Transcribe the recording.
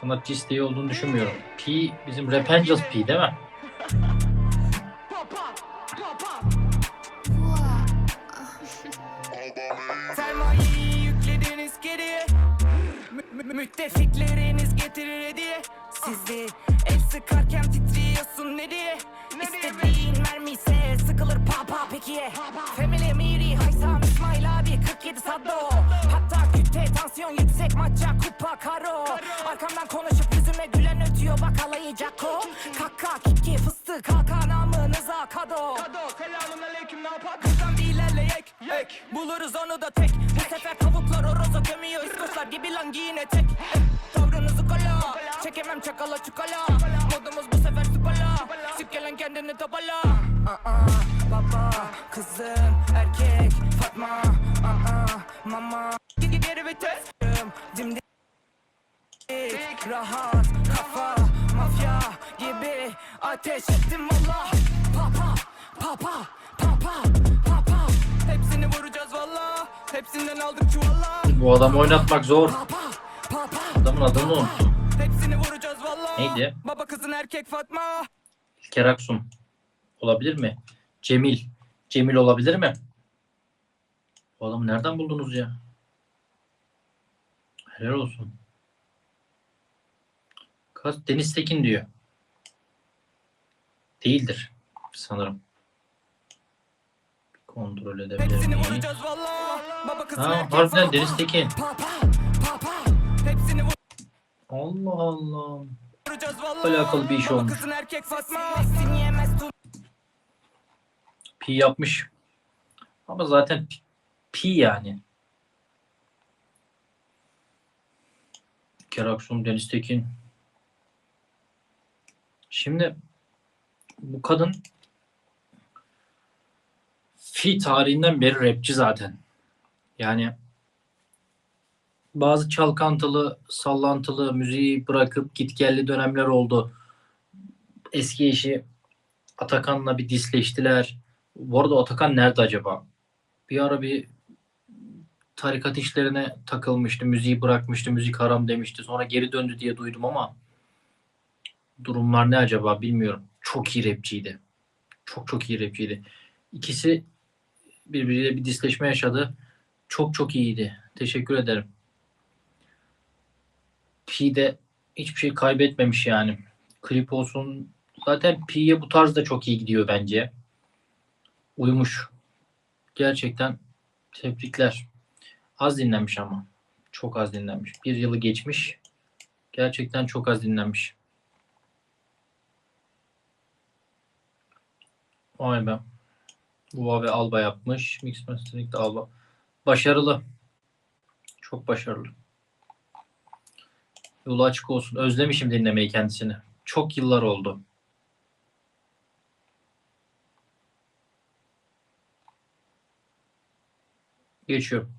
sanatçı isteği olduğunu düşünmüyorum. P bizim Rap Angels P değil mi? Müttefikleriniz getirir hediye Sizi el sıkarken titriyorsun ne diye İstediğin mermi sıkılır pa pa pekiye Family Miri Haysam İsmail abi 47 saddo Hatta kütle tansiyon yüksek maça kupa karo. Arkamdan konuşup yüzüme gülen ötüyor bak alayı Jacko Kaka kiki fıstık haka namınıza kado. Kado selamun aleyküm ne yapar? Kızdan bir ilerleyek ek. Buluruz onu da tek. Bu sefer tavuklar oroza gömüyor İskoçlar gibi lan giyin etek Tavrınızı kola Çekemem çakala çukala. Modumuz bu sefer spala Sik gelen kendini topala. Aa, Baba kızım Mama geri vites Dimdik Rahat kafa Mafya gibi Ateş ettim valla Papa Papa Papa Papa Hepsini vuracağız valla Hepsinden aldık çuvalla Bu adamı oynatmak zor. Adamın adını unuttum. Hepsini vuracağız valla Neydi? Baba kızın erkek Fatma İlker Aksun. Olabilir mi? Cemil. Cemil olabilir mi? Bu adamı nereden buldunuz ya? Helal olsun. Kaç? Deniz Tekin diyor. Değildir sanırım. Kontrol edebilir miyim? Ha, harbiden Deniz Tekin. Allah Allah. Alakalı bir iş olmuş. Pi yapmış. Ama zaten pi, yani. Keraksun, Deniz Tekin. Şimdi bu kadın fi tarihinden beri rapçi zaten. Yani bazı çalkantılı, sallantılı müziği bırakıp gitgelli dönemler oldu. Eski eşi Atakan'la bir disleştiler. Bu arada Atakan nerede acaba? Bir ara bir tarikat işlerine takılmıştı. Müziği bırakmıştı. Müzik haram demişti. Sonra geri döndü diye duydum ama durumlar ne acaba bilmiyorum. Çok iyi rapçiydi. Çok çok iyi rapçiydi. İkisi birbiriyle bir disleşme yaşadı. Çok çok iyiydi. Teşekkür ederim. Pi de hiçbir şey kaybetmemiş yani. Klip olsun. Zaten Pi'ye bu tarz da çok iyi gidiyor bence uyumuş. Gerçekten tebrikler. Az dinlenmiş ama. Çok az dinlenmiş. Bir yılı geçmiş. Gerçekten çok az dinlenmiş. Vay be. Uva ve Alba yapmış. Mix Mastering de Alba. Başarılı. Çok başarılı. Yolu açık olsun. Özlemişim dinlemeyi kendisini. Çok yıllar oldu. Geçiyorum.